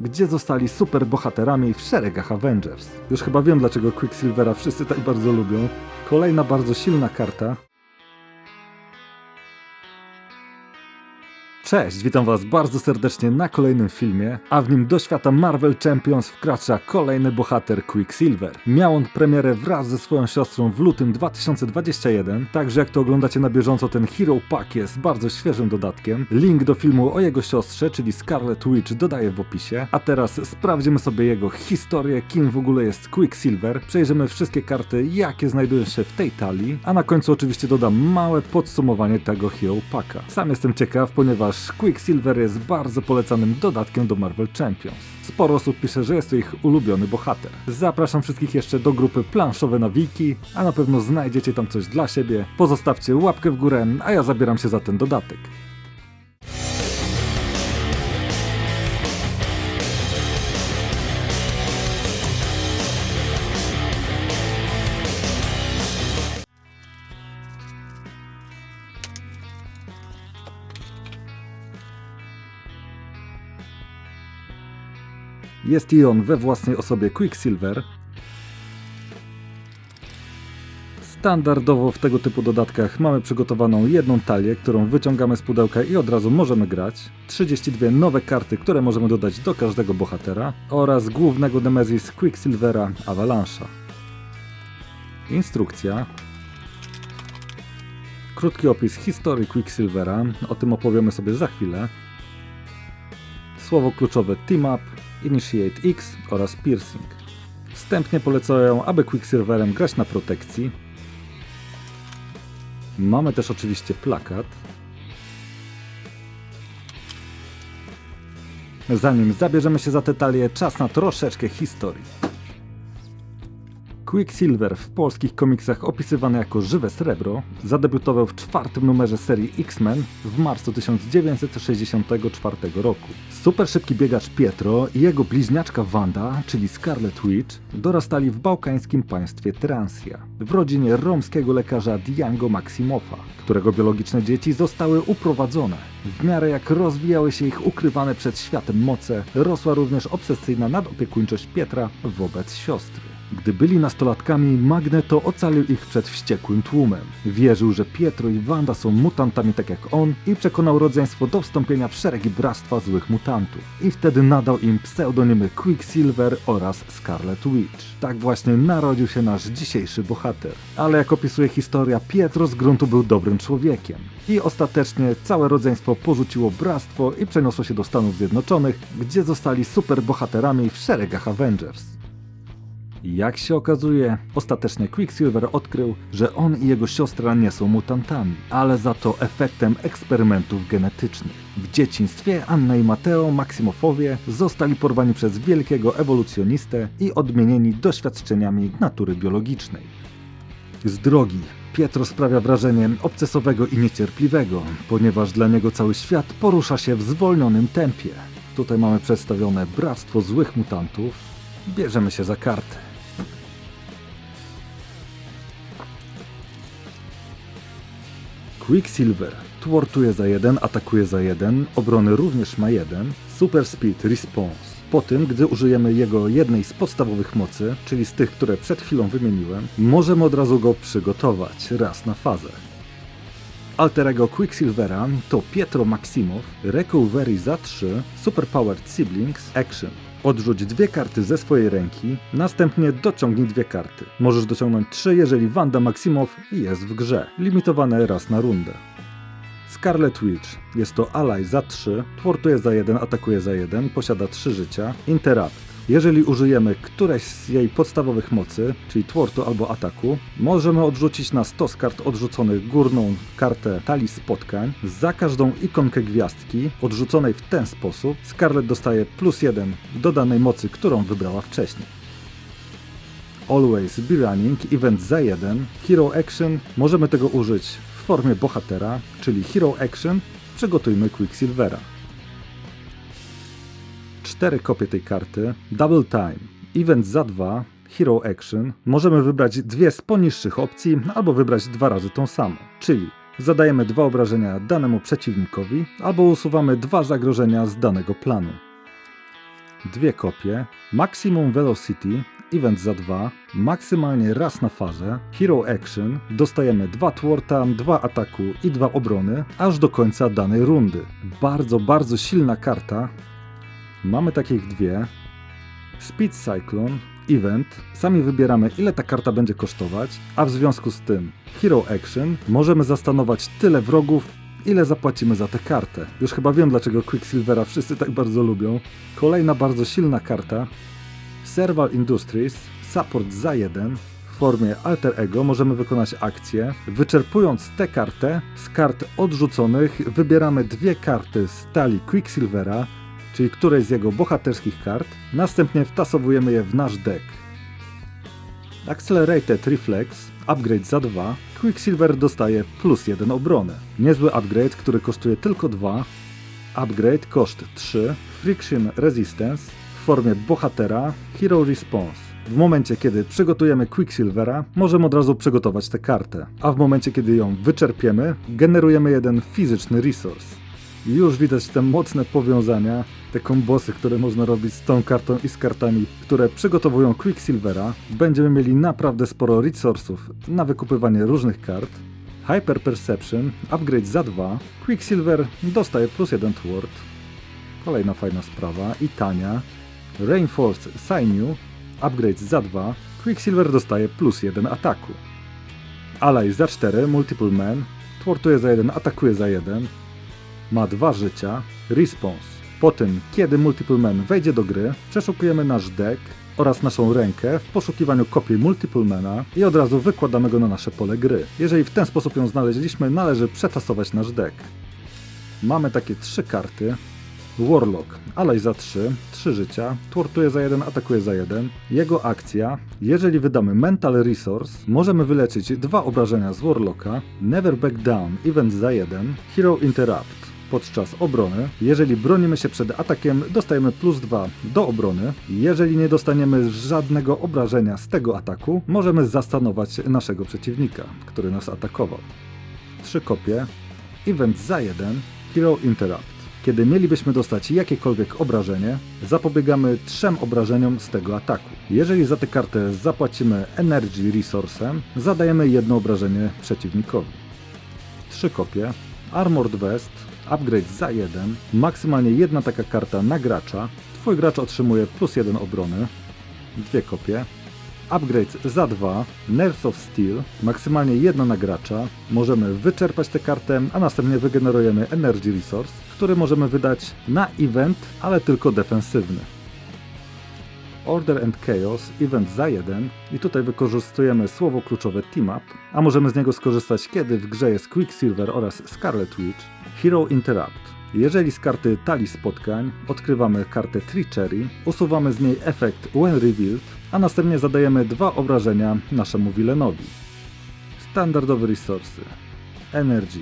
gdzie zostali superbohaterami w szeregach Avengers. Już chyba wiem, dlaczego Quicksilvera wszyscy tak bardzo lubią. Kolejna bardzo silna karta. Cześć, witam Was bardzo serdecznie na kolejnym filmie, a w nim do świata Marvel Champions wkracza kolejny bohater Quicksilver. Miał on premierę wraz ze swoją siostrą w lutym 2021, także jak to oglądacie na bieżąco ten Hero Pack jest bardzo świeżym dodatkiem. Link do filmu o jego siostrze, czyli Scarlet Witch dodaję w opisie, a teraz sprawdzimy sobie jego historię, kim w ogóle jest Quicksilver, przejrzymy wszystkie karty, jakie znajdują się w tej talii, a na końcu oczywiście dodam małe podsumowanie tego Hero Packa. Sam jestem ciekaw, ponieważ Quicksilver jest bardzo polecanym dodatkiem do Marvel Champions. Sporo osób pisze, że jest to ich ulubiony bohater. Zapraszam wszystkich jeszcze do grupy Planszowe na Wiki, a na pewno znajdziecie tam coś dla siebie. Pozostawcie łapkę w górę, a ja zabieram się za ten dodatek. Jest i on we własnej osobie Quicksilver. Standardowo w tego typu dodatkach mamy przygotowaną jedną talię, którą wyciągamy z pudełka i od razu możemy grać. 32 nowe karty, które możemy dodać do każdego bohatera oraz głównego Nemesis Quicksilvera Avalanche'a. Instrukcja. Krótki opis historii Quicksilvera, o tym opowiemy sobie za chwilę. Słowo kluczowe Team Up, Initiate X oraz Piercing. Wstępnie polecają, aby Quicksilverem grać na protekcji. Mamy też oczywiście plakat. Zanim zabierzemy się za te talie, czas na troszeczkę historii. Quicksilver w polskich komiksach opisywany jako żywe srebro zadebiutował w czwartym numerze serii X-Men w marcu 1964 roku. Super szybki biegacz Pietro i jego bliźniaczka Wanda, czyli Scarlet Witch, dorastali w bałkańskim państwie Transja, w rodzinie romskiego lekarza Diango Maximofa, którego biologiczne dzieci zostały uprowadzone. W miarę jak rozwijały się ich ukrywane przed światem moce, rosła również obsesyjna nadopiekuńczość Pietra wobec siostry. Gdy byli nastolatkami, Magneto ocalił ich przed wściekłym tłumem. Wierzył, że Pietro i Wanda są mutantami tak jak on i przekonał rodzeństwo do wstąpienia w szeregi Bractwa Złych Mutantów. I wtedy nadał im pseudonymy Quicksilver oraz Scarlet Witch. Tak właśnie narodził się nasz dzisiejszy bohater. Ale jak opisuje historia, Pietro z gruntu był dobrym człowiekiem. I ostatecznie całe rodzeństwo porzuciło bractwo i przeniosło się do Stanów Zjednoczonych, gdzie zostali superbohaterami w szeregach Avengers. Jak się okazuje, ostatecznie Quicksilver odkrył, że on i jego siostra nie są mutantami, ale za to efektem eksperymentów genetycznych. W dzieciństwie Anna i Mateo Maksimofowie zostali porwani przez wielkiego ewolucjonistę i odmienieni doświadczeniami natury biologicznej. Z drogi Pietro sprawia wrażenie obcesowego i niecierpliwego, ponieważ dla niego cały świat porusza się w zwolnionym tempie. Tutaj mamy przedstawione Bractwo Złych Mutantów. Bierzemy się za kartę. Quicksilver twortuje za jeden, atakuje za jeden, obrony również ma jeden, Super Speed Response. Po tym, gdy użyjemy jego jednej z podstawowych mocy, czyli z tych, które przed chwilą wymieniłem, możemy od razu go przygotować raz na fazę. Alterego Quicksilvera to Pietro Maximow, Recovery za 3, Superpowered Siblings, Action. Odrzuć dwie karty ze swojej ręki, następnie dociągnij dwie karty. Możesz dociągnąć trzy, jeżeli Wanda Maximow jest w grze, limitowane raz na rundę. Scarlet Witch jest to ally za 3, twortuje za 1, atakuje za 1, posiada 3 życia. Interrupt. Jeżeli użyjemy któreś z jej podstawowych mocy, czyli twortu albo ataku, możemy odrzucić na 100 z kart odrzuconych górną kartę talii spotkań. Za każdą ikonkę gwiazdki odrzuconej w ten sposób Scarlet dostaje plus 1 do danej mocy, którą wybrała wcześniej. Always Be Running, event za 1, Hero Action, możemy tego użyć w formie bohatera, czyli Hero Action, przygotujmy Quicksilvera. Cztery kopie tej karty, Double Time, event za 2, Hero Action, możemy wybrać dwie z poniższych opcji, albo wybrać dwa razy tą samą, czyli zadajemy dwa obrażenia danemu przeciwnikowi, albo usuwamy dwa zagrożenia z danego planu. dwie kopie, Maximum Velocity, event za dwa, maksymalnie raz na fazę, Hero Action, dostajemy dwa twarta, dwa ataku i dwa obrony, aż do końca danej rundy. Bardzo, bardzo silna karta. Mamy takich dwie. Speed Cyclone, event, sami wybieramy ile ta karta będzie kosztować, a w związku z tym Hero Action możemy zastanować tyle wrogów, ile zapłacimy za tę kartę. Już chyba wiem dlaczego Quicksilvera wszyscy tak bardzo lubią. Kolejna bardzo silna karta. Serval Industries, support za jeden. W formie alter ego możemy wykonać akcję. Wyczerpując tę kartę, z kart odrzuconych wybieramy dwie karty z talii Quicksilvera, czyli którejś z jego bohaterskich kart. Następnie wtasowujemy je w nasz deck. Accelerated Reflex, upgrade za 2, Quicksilver dostaje plus 1 obronę. Niezły upgrade, który kosztuje tylko 2. Upgrade koszt 3, Friction Resistance w formie bohatera Hero Response. W momencie, kiedy przygotujemy Quicksilvera, możemy od razu przygotować tę kartę, a w momencie, kiedy ją wyczerpiemy, generujemy jeden fizyczny resource. Już widać te mocne powiązania, te kombosy, które można robić z tą kartą i z kartami, które przygotowują Quicksilvera. Będziemy mieli naprawdę sporo resursów na wykupywanie różnych kart. Hyper Perception, upgrade za 2, Quicksilver dostaje plus 1 tward. Kolejna fajna sprawa i tania. Reinforced Sinew, upgrade za 2, Quicksilver dostaje plus 1 ataku. Ally za 4, Multiple Man, twartuje za 1, atakuje za 1, ma dwa życia, response. Po tym, kiedy Multiple Man wejdzie do gry, przeszukujemy nasz deck oraz naszą rękę w poszukiwaniu kopii Multiple Mana i od razu wykładamy go na nasze pole gry. Jeżeli w ten sposób ją znaleźliśmy, należy przetasować nasz deck. Mamy takie trzy karty. Warlock, Alej za 3, 3 życia, twartuje za 1, atakuje za 1. Jego akcja, jeżeli wydamy Mental Resource, możemy wyleczyć dwa obrażenia z Warlocka, Never Back Down, event za 1, Hero Interrupt. Podczas obrony, jeżeli bronimy się przed atakiem, dostajemy plus 2 do obrony. Jeżeli nie dostaniemy żadnego obrażenia z tego ataku, możemy zastanować naszego przeciwnika, który nas atakował. Trzy kopie, event za 1, Hero Interrupt. Kiedy mielibyśmy dostać jakiekolwiek obrażenie, zapobiegamy trzem obrażeniom z tego ataku. Jeżeli za tę kartę zapłacimy Energy Resource'em, zadajemy jedno obrażenie przeciwnikowi. Trzy kopie, Armored Vest, upgrade za 1, maksymalnie jedna taka karta na gracza, twój gracz otrzymuje plus 1 obrony, dwie kopie, upgrade za 2, Nerves of Steel, maksymalnie jedna na gracza, możemy wyczerpać tę kartę, a następnie wygenerujemy Energy Resource, który możemy wydać na event, ale tylko defensywny. Order and Chaos, event za 1 i tutaj wykorzystujemy słowo kluczowe Team Up, a możemy z niego skorzystać kiedy w grze jest Quicksilver oraz Scarlet Witch. Hero Interrupt. Jeżeli z karty talii spotkań odkrywamy kartę Tree Cherry, usuwamy z niej efekt When Revealed, a następnie zadajemy dwa obrażenia naszemu wilenowi. Standardowe resursy. Energy,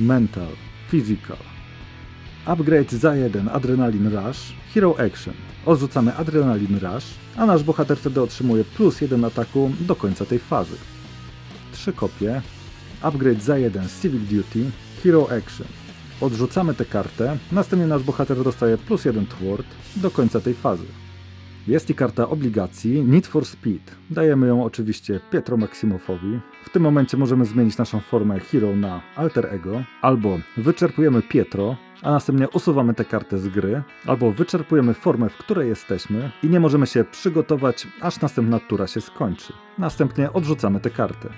Mental, Physical. Upgrade za 1 Adrenaline Rush, Hero Action. Odrzucamy Adrenaline Rush, a nasz bohater wtedy otrzymuje plus 1 ataku do końca tej fazy. Trzy kopie. Upgrade za 1 Civic Duty, Hero Action. Odrzucamy tę kartę, następnie nasz bohater dostaje plus 1 tward do końca tej fazy. Jest i karta obligacji Need for Speed. Dajemy ją oczywiście Pietro Maksimowowi. W tym momencie możemy zmienić naszą formę Hero na Alter Ego, albo wyczerpujemy Pietro, a następnie usuwamy tę kartę z gry, albo wyczerpujemy formę, w której jesteśmy i nie możemy się przygotować, aż następna tura się skończy. Następnie odrzucamy tę kartę.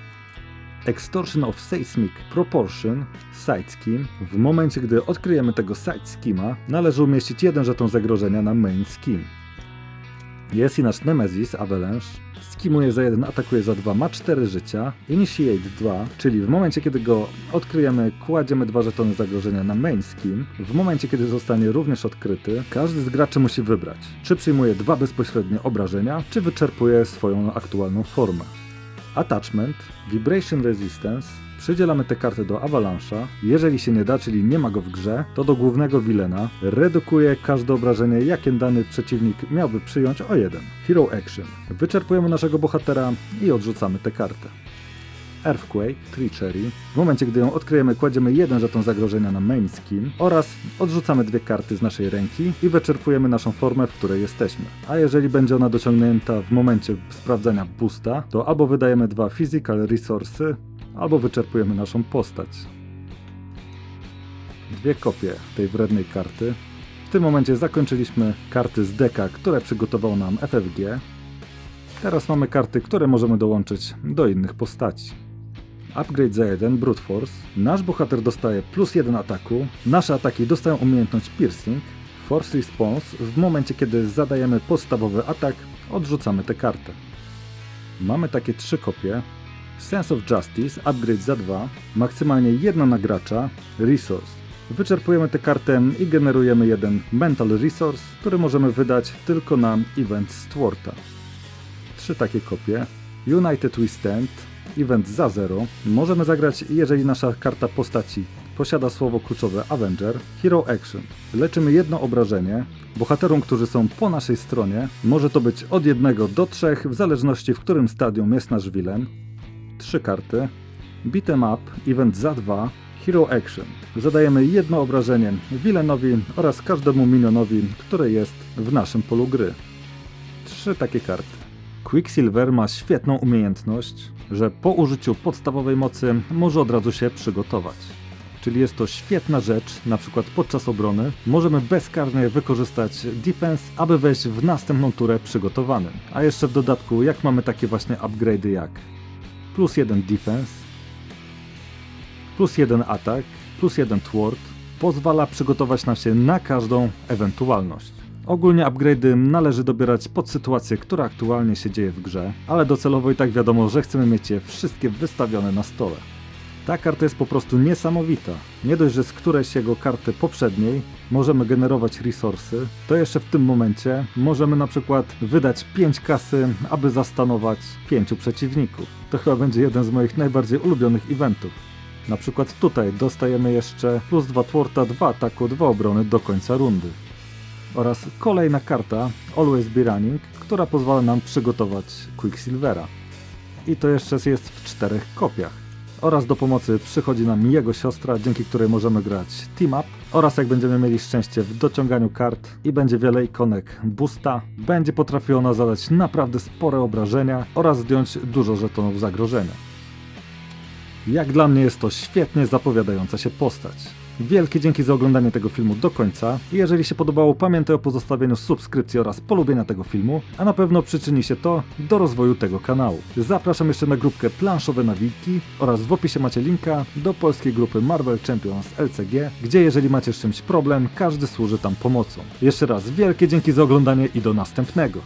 Extortion of Seismic Proportion Side Scheme. W momencie, gdy odkryjemy tego Side Schema, należy umieścić jeden żeton zagrożenia na Main Scheme. Jest i nasz Nemesis Avalanche. Skimuje za 1, atakuje za 2, ma 4 życia. Initiate 2, czyli w momencie kiedy go odkryjemy, kładziemy dwa żetony zagrożenia na main skim. W momencie kiedy zostanie również odkryty, każdy z graczy musi wybrać, czy przyjmuje dwa bezpośrednie obrażenia, czy wyczerpuje swoją aktualną formę. Attachment, Vibration Resistance. Przydzielamy tę kartę do Avalanche'a. Jeżeli się nie da, czyli nie ma go w grze, to do głównego Wilena redukuje każde obrażenie, jakie dany przeciwnik miałby przyjąć o jeden. Hero Action. Wyczerpujemy naszego bohatera i odrzucamy tę kartę. Earthquake, Treachery. W momencie, gdy ją odkryjemy, kładziemy jeden żeton zagrożenia na main skin oraz odrzucamy dwie karty z naszej ręki i wyczerpujemy naszą formę, w której jesteśmy. A jeżeli będzie ona dociągnięta w momencie sprawdzania boosta, to albo wydajemy dwa physical resource, albo wyczerpujemy naszą postać. Dwie kopie tej wrednej karty. W tym momencie zakończyliśmy karty z deka, które przygotował nam FFG. Teraz mamy karty, które możemy dołączyć do innych postaci. Upgrade za 1, Brute Force. Nasz bohater dostaje plus 1 ataku. Nasze ataki dostają umiejętność Piercing. Force Response. W momencie, kiedy zadajemy podstawowy atak, odrzucamy tę kartę. Mamy takie trzy kopie. Sense of Justice, upgrade za 2, maksymalnie jedna na gracza, Resource. Wyczerpujemy tę kartę i generujemy jeden Mental Resource, który możemy wydać tylko na event z Thwarta. Trzy takie kopie. United We Stand, event za 0. Możemy zagrać, jeżeli nasza karta postaci posiada słowo kluczowe Avenger. Hero Action. Leczymy jedno obrażenie. Bohaterom, którzy są po naszej stronie, może to być od jednego do trzech, w zależności w którym stadium jest nasz villain. Trzy karty. Beat'em Up, event za 2, Hero Action. Zadajemy jedno obrażenie villainowi oraz każdemu minionowi, który jest w naszym polu gry. Trzy takie karty. Quicksilver ma świetną umiejętność, że po użyciu podstawowej mocy może od razu się przygotować. Czyli jest to świetna rzecz, na przykład podczas obrony możemy bezkarnie wykorzystać defense, aby wejść w następną turę przygotowanym. A jeszcze w dodatku, jak mamy takie właśnie upgrade'y jak plus 1 defense, plus 1 atak, plus 1 thwart, pozwala przygotować nam się na każdą ewentualność. Ogólnie upgrade'y należy dobierać pod sytuację, która aktualnie się dzieje w grze, ale docelowo i tak wiadomo, że chcemy mieć je wszystkie wystawione na stole. Ta karta jest po prostu niesamowita. Nie dość, że z którejś jego karty poprzedniej możemy generować resursy, to jeszcze w tym momencie możemy na przykład wydać 5 kasy, aby zastanować 5 przeciwników. To chyba będzie jeden z moich najbardziej ulubionych eventów. Na przykład tutaj dostajemy jeszcze plus 2 twarta, 2 ataku, 2 obrony do końca rundy. Oraz kolejna karta Always Be Running, która pozwala nam przygotować Quicksilvera. I to jeszcze jest w czterech kopiach. Oraz do pomocy przychodzi nam jego siostra, dzięki której możemy grać Team Up. Oraz jak będziemy mieli szczęście w dociąganiu kart i będzie wiele ikonek boosta, będzie potrafiła ona zadać naprawdę spore obrażenia oraz zdjąć dużo żetonów zagrożenia. Jak dla mnie jest to świetnie zapowiadająca się postać. Wielkie dzięki za oglądanie tego filmu do końca. Jeżeli się podobało, pamiętaj o pozostawieniu subskrypcji oraz polubienia tego filmu, a na pewno przyczyni się to do rozwoju tego kanału. Zapraszam jeszcze na grupkę Planszowe Nawiki oraz w opisie macie linka do polskiej grupy Marvel Champions LCG, gdzie jeżeli macie z czymś problem, każdy służy tam pomocą. Jeszcze raz wielkie dzięki za oglądanie i do następnego.